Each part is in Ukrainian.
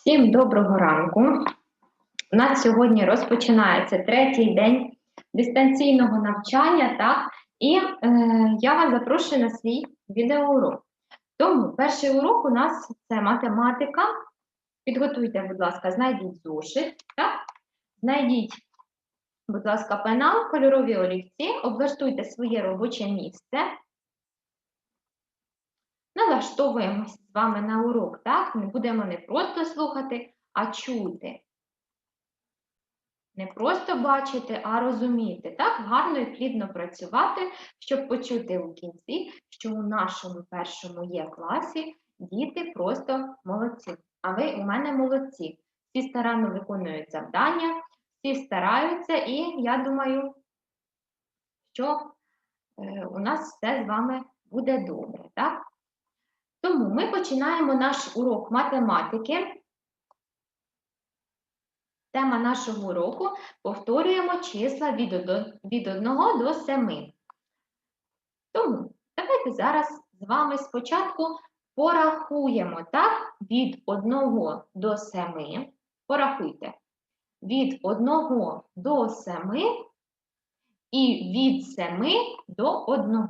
Всім доброго ранку. У нас сьогодні розпочинається третій день дистанційного навчання, так? І е, я вас запрошую на свій відеоурок. Тому перший урок у нас це математика. Підготуйте, будь ласка, знайдіть зошит, так? Знайдіть, будь ласка, пенал, кольорові олівці, облаштуйте своє робоче місце. Налаштовуємося з вами на урок, так? Не будемо не просто слухати, а чути. Не просто бачити, а розуміти. Так, гарно і плідно працювати, щоб почути у кінці, що у нашому першому є класі діти просто молодці. А ви у мене молодці. Всі старанно виконують завдання, всі стараються, і я думаю, що е, у нас все з вами буде добре. так? Тому ми починаємо наш урок математики. Тема нашого уроку повторюємо числа від 1 до 7. Тому давайте зараз з вами спочатку порахуємо так, від 1 до 7. Порахуйте. Від 1 до 7 і від 7 до 1.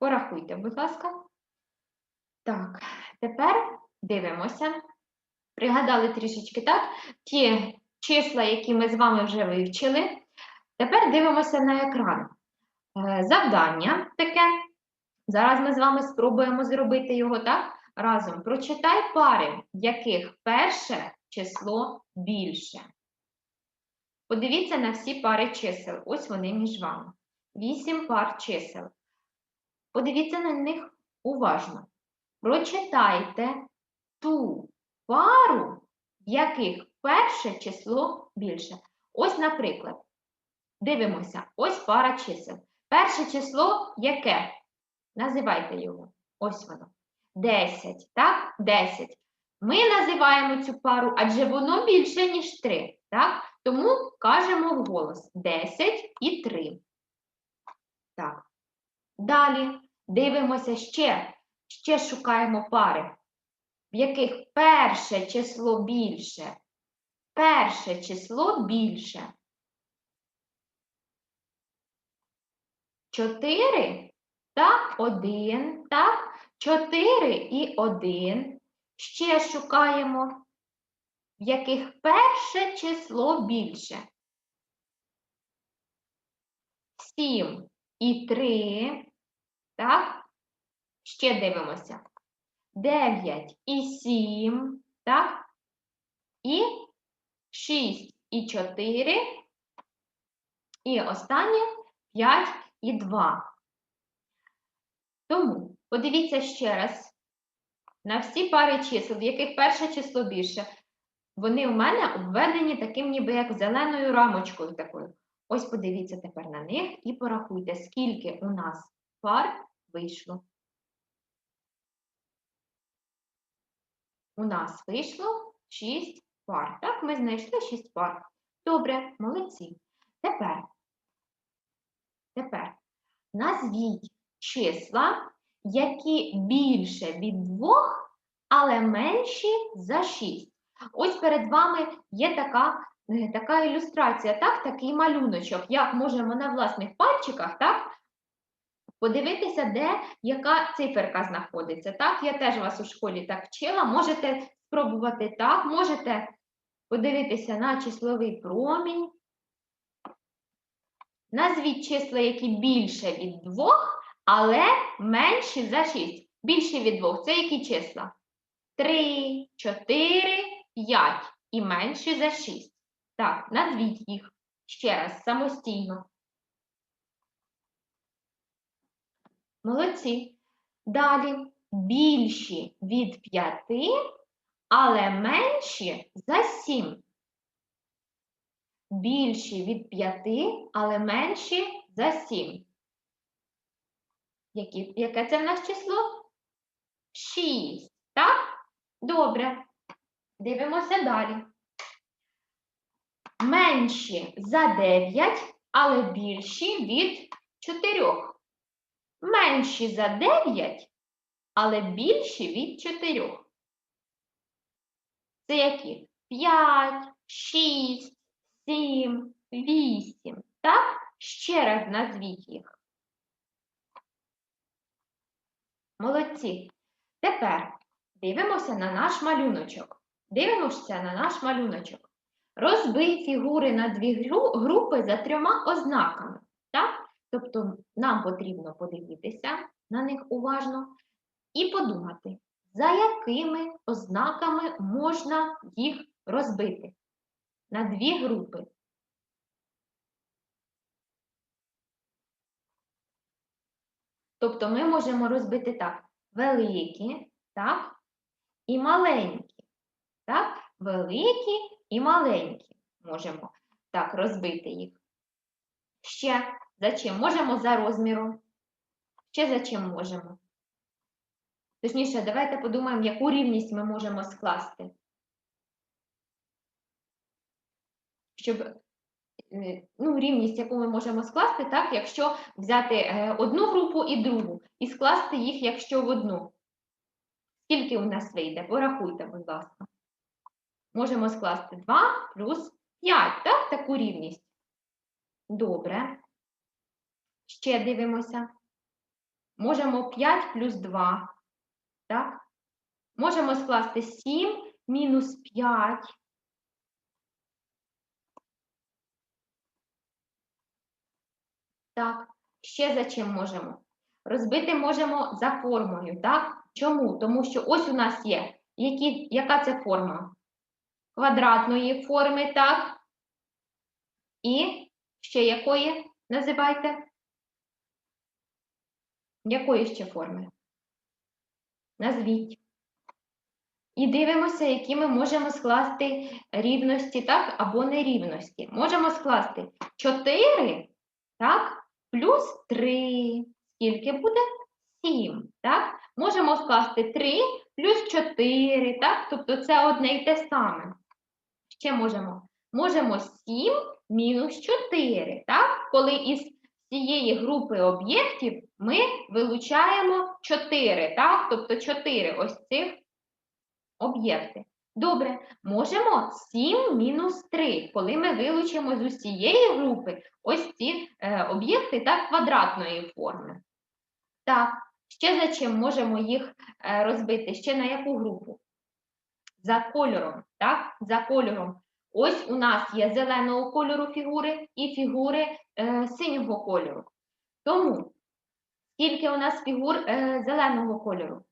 Порахуйте, будь ласка. Так, тепер дивимося. Пригадали трішечки так, ті числа, які ми з вами вже вивчили. Тепер дивимося на екран. Е, завдання таке. Зараз ми з вами спробуємо зробити його так. Разом прочитай пари, в яких перше число більше. Подивіться на всі пари чисел. Ось вони між вами. Вісім пар чисел. Подивіться на них уважно. Прочитайте ту пару, в яких перше число більше. Ось, наприклад, дивимося, ось пара чисел. Перше число яке? Називайте його. Ось воно. 10. Так? 10. Ми називаємо цю пару, адже воно більше, ніж 3. Так? Тому кажемо вголос 10 і 3. Так. Далі дивимося ще, ще шукаємо пари, в яких перше число більше. Перше число більше. 4 та 1, так? 4 і 1. Ще шукаємо, в яких перше число більше. 7 і 3. Так? Ще дивимося. 9 і 7, так? І 6 і 4. І останнє 5 і 2. Тому подивіться ще раз на всі пари чисел, в яких перше число більше. Вони у мене обведені таким ніби як зеленою рамочкою такою. Ось подивіться тепер на них і порахуйте, скільки у нас пар вийшло. У нас вийшло 6 пар. Так, ми знайшли 6 пар. Добре, молодці. Тепер, тепер назвіть числа, які більше від 2, але менші за 6. Ось перед вами є така е, така ілюстрація, так, такий малюночок, як можемо на власних пальчиках так, Подивитися, де яка циферка знаходиться. Так, я теж вас у школі так вчила. Можете спробувати так, можете подивитися на числовий промінь. Назвіть числа, які більше від 2, але менші за 6. Більше від 2. Це які числа? 3, 4, 5 і менші за 6. Так, назвіть їх ще раз самостійно. Молодці. Далі більші від 5, але менші за 7. Більші від 5, але менші за 7. Які, яке це в нас число? 6. Так? Добре. Дивимося далі. Менші за 9, але більші від 4. Менші за 9, але більші від 4? Це які? 5, 6, 7, 8. Так? Ще раз назвіть їх. Молодці. Тепер дивимося на наш малюночок. Дивимося на наш малюночок. Розбий фігури на дві групи за трьома ознаками. Тобто нам потрібно подивитися на них уважно і подумати, за якими ознаками можна їх розбити на дві групи. Тобто ми можемо розбити так: великі, так, і маленькі. Так, великі і маленькі. Можемо так розбити їх. Ще за чим? Можемо за розміром. Ще за чим можемо? Точніше, давайте подумаємо, яку рівність ми можемо скласти. Щоб е, ну, рівність, яку ми можемо скласти, так, якщо взяти е, одну групу і другу, і скласти їх, якщо в одну. Скільки у нас вийде? Порахуйте, будь ласка. Можемо скласти 2 плюс 5, так, таку рівність. Добре. Ще дивимося. Можемо 5 плюс 2. Так? Можемо скласти 7 мінус 5. Так, ще за чим можемо? Розбити можемо за формою, так? Чому? Тому що ось у нас є. Які, яка це форма? Квадратної форми, так? І ще якої називайте? Якої ще форми? Назвіть. І дивимося, які ми можемо скласти рівності, так, або нерівності. Можемо скласти 4, так, плюс 3. Скільки буде? 7, так? Можемо скласти 3 плюс 4, так? Тобто це одне і те саме. Ще можемо. Можемо 7 мінус 4, так? Коли із цієї групи об'єктів ми вилучаємо 4, так? Тобто 4 ось цих об'єкти. Добре, можемо 7 мінус 3, коли ми вилучимо з усієї групи ось ці е, об'єкти так, квадратної форми. Так, ще за чим можемо їх е, розбити? Ще на яку групу? За кольором, так? За кольором. Ось у нас є зеленого кольору фігури і фігури е, синього кольору. Тому, скільки у нас фігур е, зеленого кольору?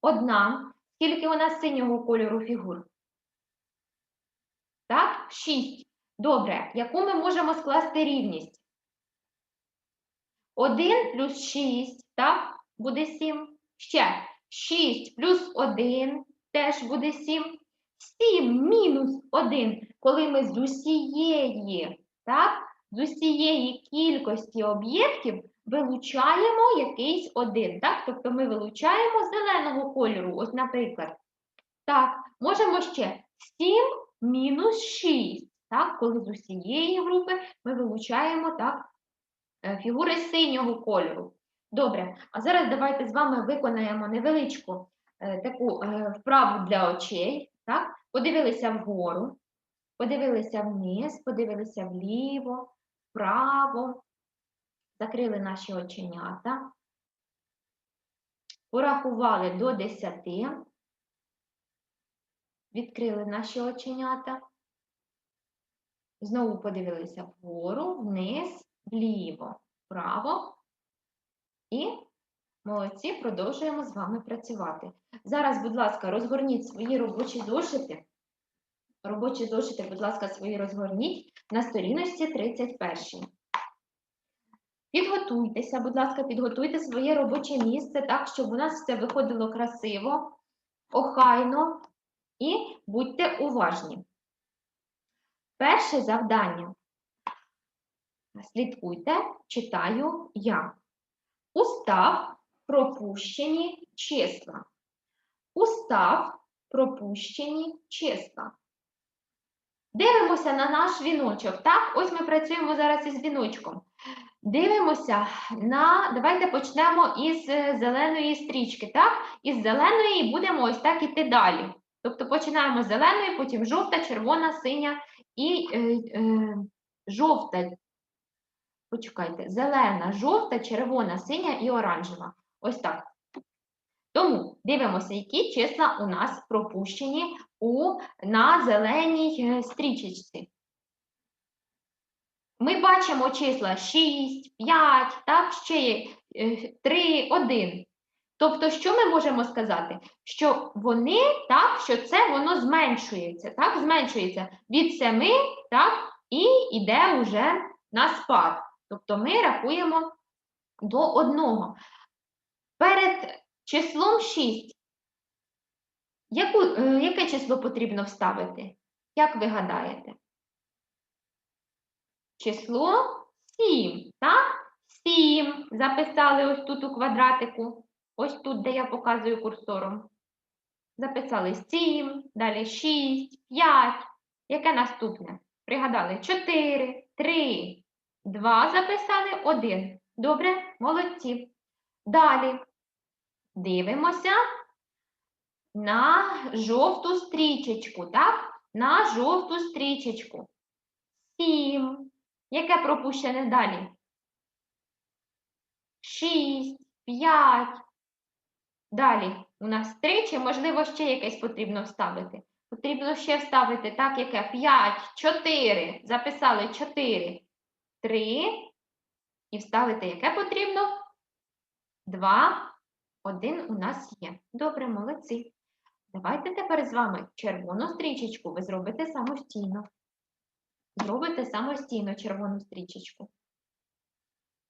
Одна. Скільки у нас синього кольору фігур? Так, шість. Добре, яку ми можемо скласти рівність? 1 плюс 6, так, буде 7. Ще 6 плюс 1 теж буде 7. 7 мінус 1, коли ми з усієї, так, з усієї кількості об'єктів вилучаємо якийсь один. Так? Тобто ми вилучаємо зеленого кольору, ось, наприклад. Так, можемо ще 7 мінус 6. Так, коли з усієї групи ми вилучаємо так, е, фігури синього кольору. Добре, а зараз давайте з вами виконаємо невеличку е, таку е, вправу для очей. Так? Подивилися вгору, подивилися вниз, подивилися вліво, вправо, закрили наші оченята, порахували до 10, відкрили наші оченята, знову подивилися вгору, вниз, вліво, вправо і молодці, продовжуємо з вами працювати. Зараз, будь ласка, розгорніть свої робочі зошити. Робочі зошити, будь ласка, свої розгорніть на сторіночці 31. Підготуйтеся, будь ласка, підготуйте своє робоче місце так, щоб у нас все виходило красиво, охайно і будьте уважні. Перше завдання. Слідкуйте, читаю я. Устав пропущені числа. Устав пропущені числа. Дивимося на наш віночок. Так, ось ми працюємо зараз із віночком. Дивимося на. Давайте почнемо із е, зеленої стрічки. Так? Із зеленої будемо ось так іти далі. Тобто починаємо з зеленої, потім жовта, червона, синя і е, е, жовта. Почекайте, зелена, жовта, червона, синя і оранжева. Ось так. Тому дивимося, які числа у нас пропущені у, на зеленій е, стрічечці. Ми бачимо числа 6, 5, так, ще е, 3, 1. Тобто, що ми можемо сказати? Що вони, так, що це воно зменшується, так, зменшується від 7, так, і йде вже на спад. Тобто ми рахуємо до 1. Перед числом 6. Яку, е, яке число потрібно вставити? Як ви гадаєте? Число 7, так? 7 записали ось тут у квадратику. Ось тут, де я показую курсором. Записали 7, далі 6, 5. Яке наступне? Пригадали 4, 3, 2 записали, 1. Добре, молодці. Далі дивимося на жовту стрічечку, так? На жовту стрічечку. 7. Яке пропущене далі? 6, 5. Далі у нас 3, чи, можливо, ще якесь потрібно вставити. Потрібно ще вставити, так, яке? 5, 4. Записали 4, 3. І вставити яке потрібно? 2, 1 у нас є. Добре, молодці. Давайте тепер з вами червону стрічечку ви зробите самостійно. Зробите самостійно червону стрічечку.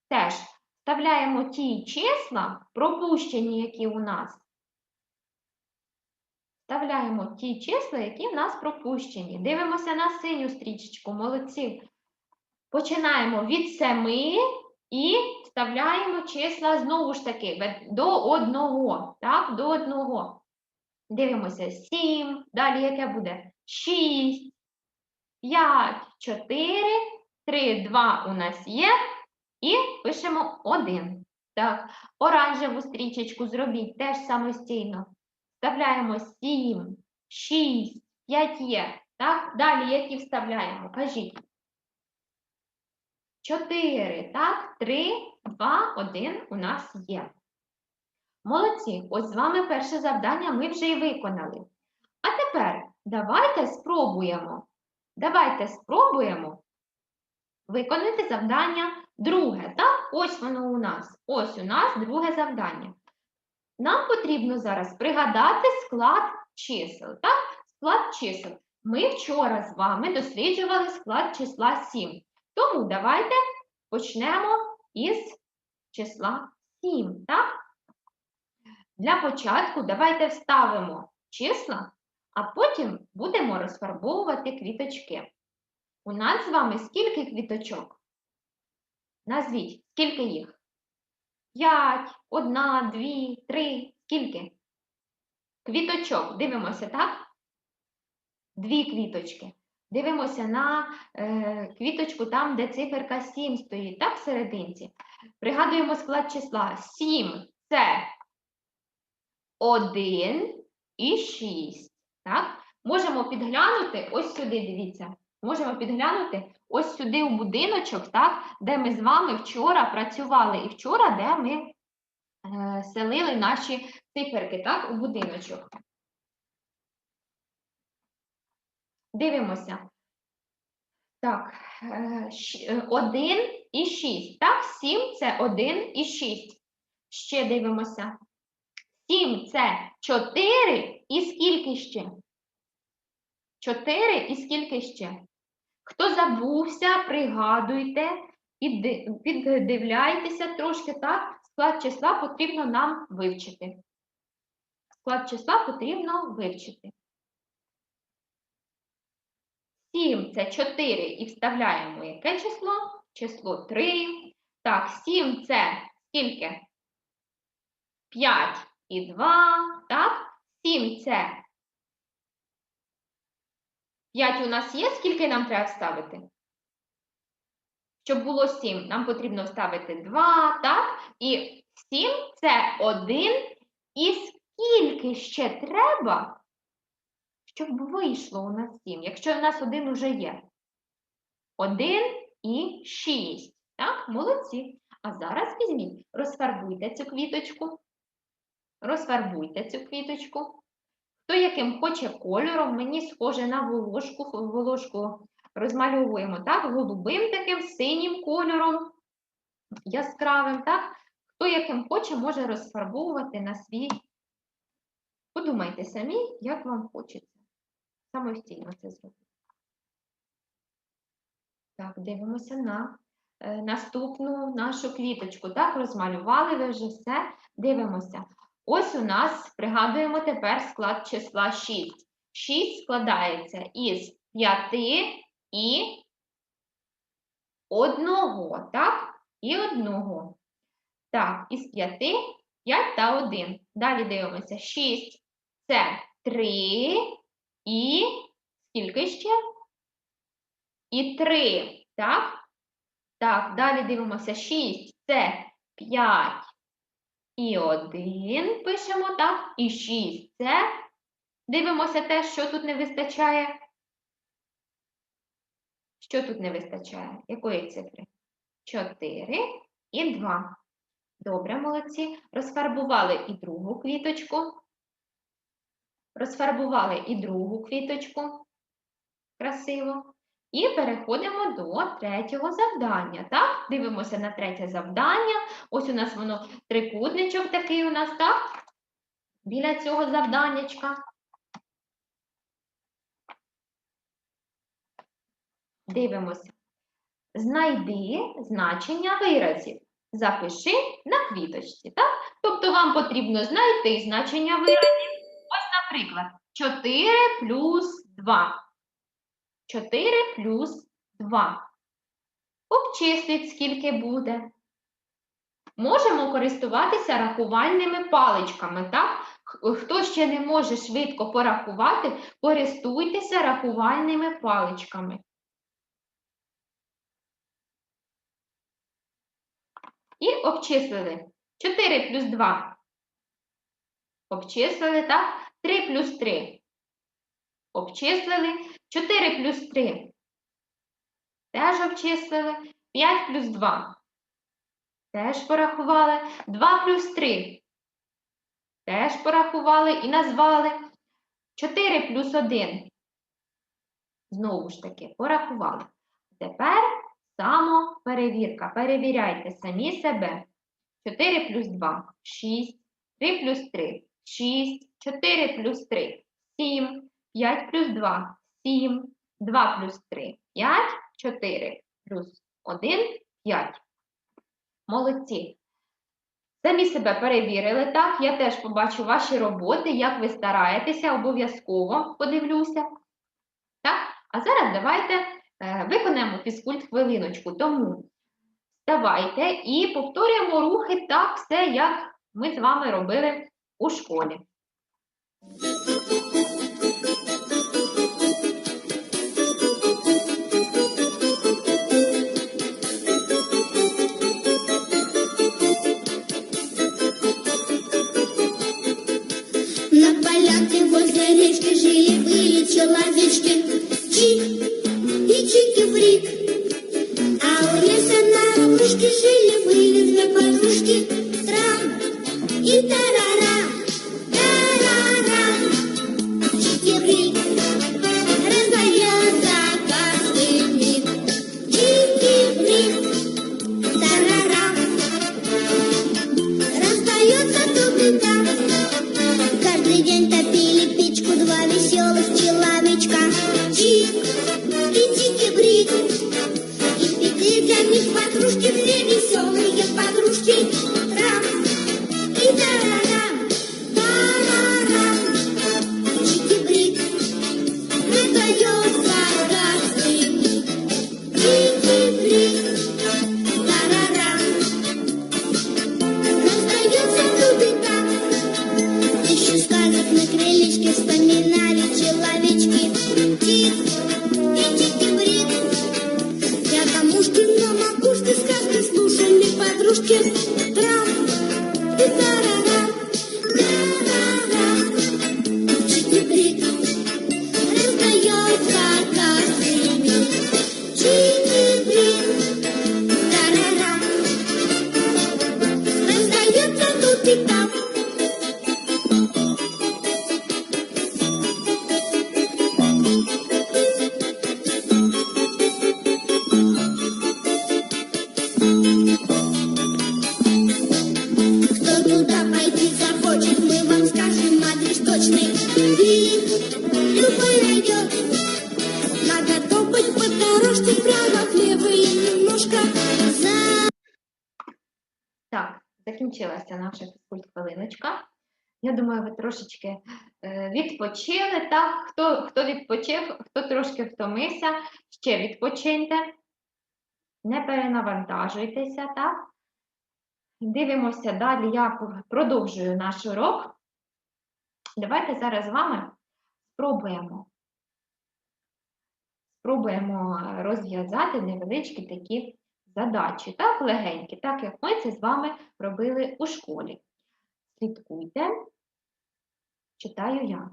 Теж вставляємо ті числа, пропущені, які у нас. Вставляємо ті числа, які в нас пропущені. Дивимося на синю стрічечку, молодці. Починаємо від 7 і вставляємо числа знову ж таки до одного. Так, до одного. Дивимося 7, далі яке буде? 6, 5, 4, 3, 2 у нас є. І пишемо 1. Так, оранжеву стрічечку зробіть теж самостійно. Вставляємо 7, 6, 5 є. Так, далі які вставляємо? Кажіть. 4, так, 3, 2, 1 у нас є. Молодці, ось з вами перше завдання ми вже і виконали. А тепер давайте спробуємо. Давайте спробуємо виконати завдання друге. Так, ось воно у нас. Ось у нас друге завдання. Нам потрібно зараз пригадати склад чисел. Так? Склад чисел. Ми вчора з вами досліджували склад числа 7. Тому давайте почнемо із числа 7. Так? Для початку давайте вставимо числа, а потім будемо розфарбовувати квіточки. У нас з вами скільки квіточок? Назвіть, скільки їх? П'ять, одна, дві, три. Скільки? Квіточок. Дивимося, так? Дві квіточки. Дивимося на е, квіточку там, де циферка 7 стоїть, так, в серединці. Пригадуємо склад числа. 7 це 1 і 6. Так? Можемо підглянути ось сюди, дивіться. Можемо підглянути ось сюди у будиночок, так, де ми з вами вчора працювали. І вчора, де ми е, селили наші циферки, так, у будиночок. Дивимося. Так, 1 і 6. Так, 7 це 1 і 6. Ще дивимося. 7 це 4 і скільки ще? 4 і скільки ще? Хто забувся, пригадуйте, піддивляйтеся трошки, так? Склад числа потрібно нам вивчити. Склад числа потрібно вивчити. 7 це 4 і вставляємо яке число? Число 3. Так, 7 це скільки? 5 і 2. Так, 7 це 5 у нас є, скільки нам треба вставити? щоб було 7, нам потрібно вставити 2, так? І 7 це 1. І скільки ще треба, щоб вийшло у нас 7, якщо у нас 1 уже є? 1 і 6. Так, молодці. А зараз візьміть, розфарбуйте цю квіточку. Розфарбуйте цю квіточку. Хто яким хоче кольором, мені схоже на волошку, волошку розмальовуємо так, голубим таким синім кольором, яскравим, так? Хто яким хоче, може розфарбовувати на свій. Подумайте самі, як вам хочеться. Самостійно це зробити. Так, дивимося на е, наступну нашу квіточку. Так, розмалювали ви вже все. Дивимося. Ось у нас, пригадуємо тепер склад числа 6. 6 складається із 5 і одного, так? І одного. Так, із 5, 5 та 1. Далі дивимося. 6 це 3 і скільки ще? І 3, так? Так, далі дивимося 6 це 5 і 1 пишемо, так? І 6 це. Дивимося те, що тут не вистачає. Що тут не вистачає? Якої цифри? 4 і 2. Добре, молодці. Розфарбували і другу квіточку. Розфарбували і другу квіточку. Красиво. І переходимо до третього завдання. Так? Дивимося на третє завдання. Ось у нас воно трикутничок такий у нас, так? Біля цього завданнячка. Дивимося. Знайди значення виразів. Запиши на квіточці, так? Тобто вам потрібно знайти значення виразів. Ось, наприклад, 4 плюс 2. 4 плюс 2. Обчисліть, скільки буде. Можемо користуватися рахувальними паличками, так? Хто ще не може швидко порахувати, користуйтеся рахувальними паличками. І обчислили 4 плюс 2. Обчислили, так? 3 плюс 3. Обчислили 4 плюс 3. Теж обчислили 5 плюс 2. Теж порахували 2 плюс 3. Теж порахували і назвали 4 плюс 1. Знову ж таки, порахували. Тепер самоперевірка. Перевіряйте самі себе. 4 плюс 2 6. 3 плюс 3 6. 4 плюс 3 7. 5 плюс 2 7. 2 плюс 3 5. 4 плюс 1 5. Молодці. Самі себе перевірили, так? Я теж побачу ваші роботи, як ви стараєтеся, обов'язково подивлюся. Так? А зараз давайте е, виконаємо фізкульт хвилиночку. Тому вставайте і повторюємо рухи так, все, як ми з вами робили у школі. Полянке возле речки жили-были человечки Чик точный. И любой найдет. Так, закінчилася наша фізкульт-хвилиночка. Я думаю, ви трошечки е, відпочили, так? Хто, хто відпочив, хто трошки втомився, ще відпочиньте. Не перенавантажуйтеся, так? Дивимося далі, я продовжую наш урок. Давайте зараз з вами спробуємо. Спробуємо розв'язати невеличкі такі задачі, так, легенькі, так як ми це з вами робили у школі. Слідкуйте, читаю я.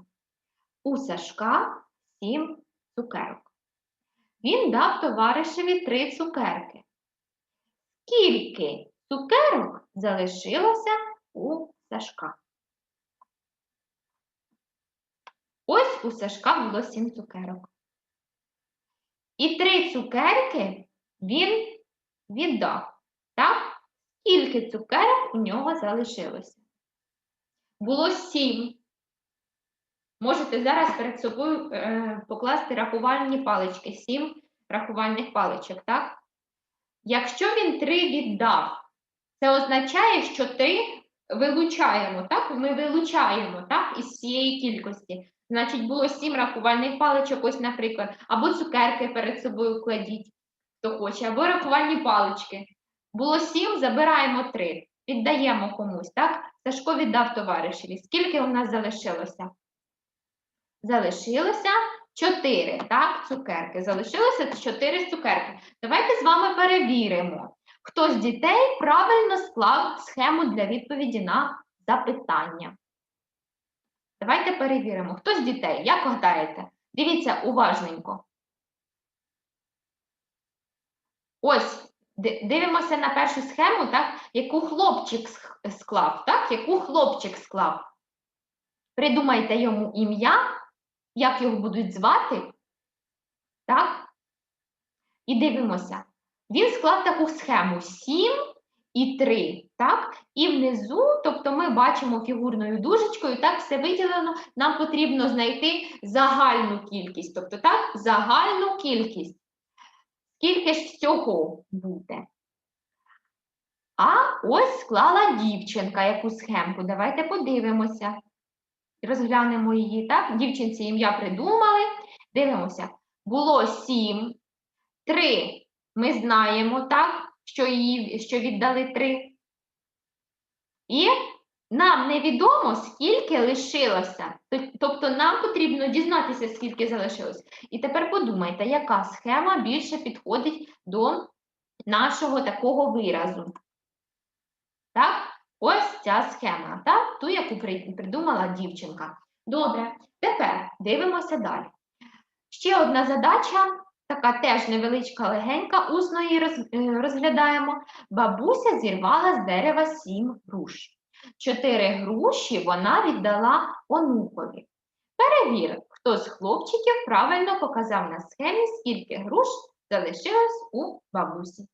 У Сашка сім цукерок. Він дав товаришеві три цукерки. Скільки цукерок залишилося у Сашка? Ось у Сашка було сім цукерок. І три цукерки він віддав. Так? Скільки цукерок у нього залишилося? Було сім. Можете зараз перед собою е, покласти рахувальні палички. Сім рахувальних паличок, так? Якщо він три віддав, це означає, що три вилучаємо, так? Ми вилучаємо так, із цієї кількості. Значить, було сім рахувальних паличок, ось, наприклад, або цукерки перед собою кладіть хто хоче, або рахувальні палички. Було сім, забираємо три, віддаємо комусь, так? Сашко віддав товаришеві. Скільки у нас залишилося? Залишилося чотири, так, цукерки. Залишилося чотири цукерки. Давайте з вами перевіримо, хто з дітей правильно склав схему для відповіді на запитання. Давайте перевіримо, хто з дітей, як гадаєте? Дивіться уважненько. Ось, дивимося на першу схему, так, яку хлопчик склав, так, яку хлопчик склав. Придумайте йому ім'я, як його будуть звати, так? І дивимося. Він склав таку схему 7 і 3, так? І внизу, тобто ми бачимо фігурною дужечкою, так, все виділено, нам потрібно знайти загальну кількість, тобто так, загальну кількість. Скільки ж всього буде? А ось склала дівчинка яку схемку. Давайте подивимося. Розглянемо її, так? Дівчинці ім'я придумали. Дивимося. Було сім. Три. Ми знаємо, так, що її що віддали три. І нам невідомо, скільки лишилося. Тобто нам потрібно дізнатися, скільки залишилось. І тепер подумайте, яка схема більше підходить до нашого такого виразу. Так? Ось ця схема, так? ту, яку придумала дівчинка. Добре, тепер дивимося далі. Ще одна задача, така теж невеличка легенька, усно її е, розглядаємо. Бабуся зірвала з дерева сім груш. Чотири груші вона віддала онукові. Перевір, хто з хлопчиків правильно показав на схемі, скільки груш залишилось у бабусі.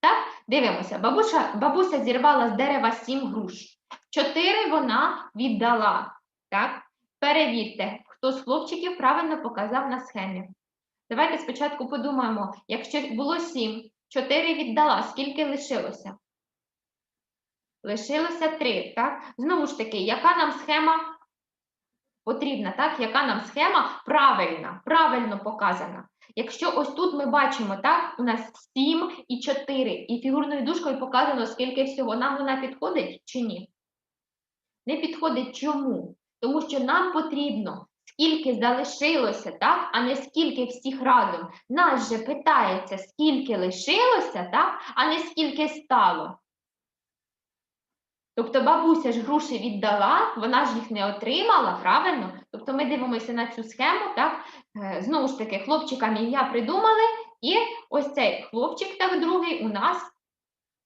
Так, дивимося. Бабуся, бабуся зірвала з дерева сім груш. Чотири вона віддала. Так? Перевірте, хто з хлопчиків правильно показав на схемі. Давайте спочатку подумаємо, якщо було сім, чотири віддала, скільки лишилося? Лишилося три, так? Знову ж таки, яка нам схема потрібна, так? Яка нам схема правильна, правильно показана? Якщо ось тут ми бачимо, так, у нас 7 і 4, і фігурною дужкою показано, скільки всього, нам вона підходить чи ні? Не підходить чому? Тому що нам потрібно, скільки залишилося, так, а не скільки всіх разом. Нас же питається, скільки лишилося, так, а не скільки стало. Тобто бабуся ж гроші віддала, вона ж їх не отримала, правильно? Тобто ми дивимося на цю схему, так? Е, Знову ж таки, хлопчикам ім'я придумали, і ось цей хлопчик, так другий, у нас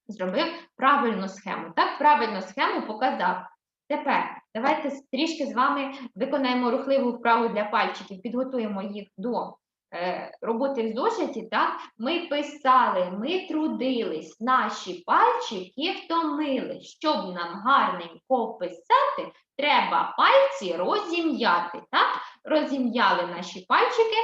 зробив правильну схему. Так, правильну схему показав. Тепер давайте трішки з вами виконаємо рухливу вправу для пальчиків, підготуємо їх до е, роботи в зошиті. Так? Ми писали, ми трудились, наші пальчики втомили. Щоб нам гарненько писати, треба пальці розім'яти. Так? Розім'яли наші пальчики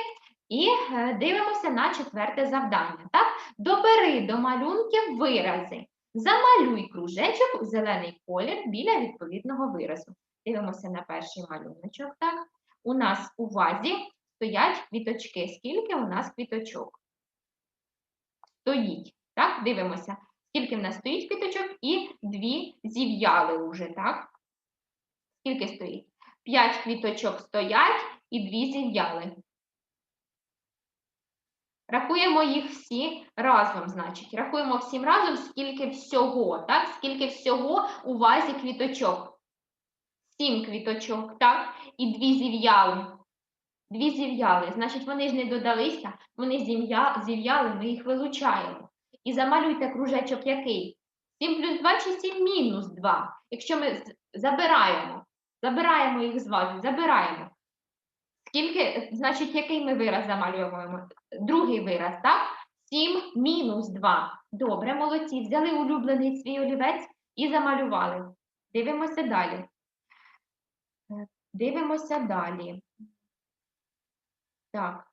і е, дивимося на четверте завдання. Так? Добери до малюнків вирази. Замалюй кружечок у зелений колір біля відповідного виразу. Дивимося на перший малюночок. Так? У нас у вазі стоять квіточки. Скільки у нас квіточок? Стоїть. Так, дивимося, скільки в нас стоїть квіточок, і дві зів'яли уже, так? Скільки стоїть? П'ять квіточок стоять і дві зів'яли. Рахуємо їх всі разом, значить. Рахуємо всім разом, скільки всього, так? Скільки всього у вазі квіточок. Сім квіточок, так? І дві зів'яли. Дві зів'яли. Значить, вони ж не додалися, вони зів'яли, ми їх вилучаємо. І замалюйте кружечок який? 7 плюс 2 чи 7 мінус 2? Якщо ми забираємо, забираємо їх з вази, забираємо. Скільки, значить, який ми вираз замалюємо? Другий вираз, так? 7 мінус 2. Добре, молодці. Взяли улюблений свій олівець і замалювали. Дивимося далі. Дивимося далі. Так.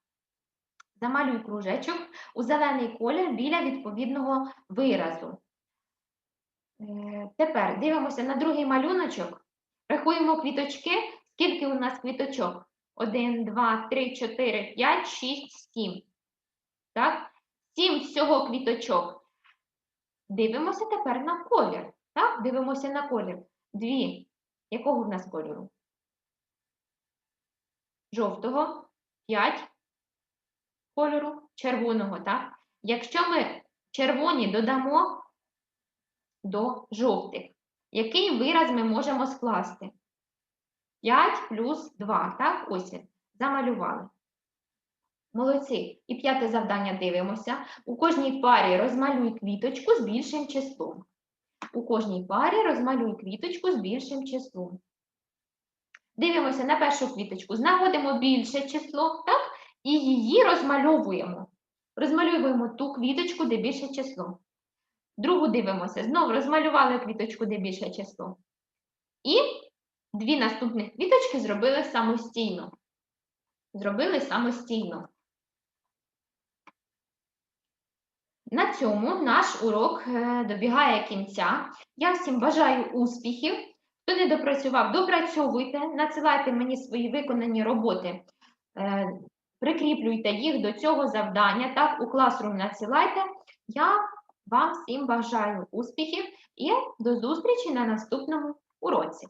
Замалюй кружечок у зелений колір біля відповідного виразу. Е, Тепер дивимося на другий малюночок. Рахуємо квіточки. Скільки у нас квіточок? 1, 2, 3, 4, 5, 6, 7. Так? 7 всього квіточок. Дивимося тепер на колір. Так? Дивимося на колір. Дві. Якого в нас кольору? Жовтого. 5 кольору червоного, так? Якщо ми червоні додамо до жовтих, який вираз ми можемо скласти? 5 плюс 2, так? Ось замалювали. Молодці. І п'яте завдання дивимося. У кожній парі розмалюй квіточку з більшим числом. У кожній парі розмалюй квіточку з більшим числом. Дивимося на першу квіточку, знаходимо більше число, так? І її розмальовуємо. Розмальовуємо ту квіточку, де більше число. Другу дивимося, знову розмалювали квіточку, де більше число. І дві наступних квіточки зробили самостійно. Зробили самостійно. На цьому наш урок е, добігає кінця. Я всім бажаю успіхів. Хто не допрацював, допрацьовуйте, надсилайте мені свої виконані роботи, е, прикріплюйте їх до цього завдання, так, у класрум надсилайте. Я вам всім бажаю успіхів і до зустрічі на наступному уроці.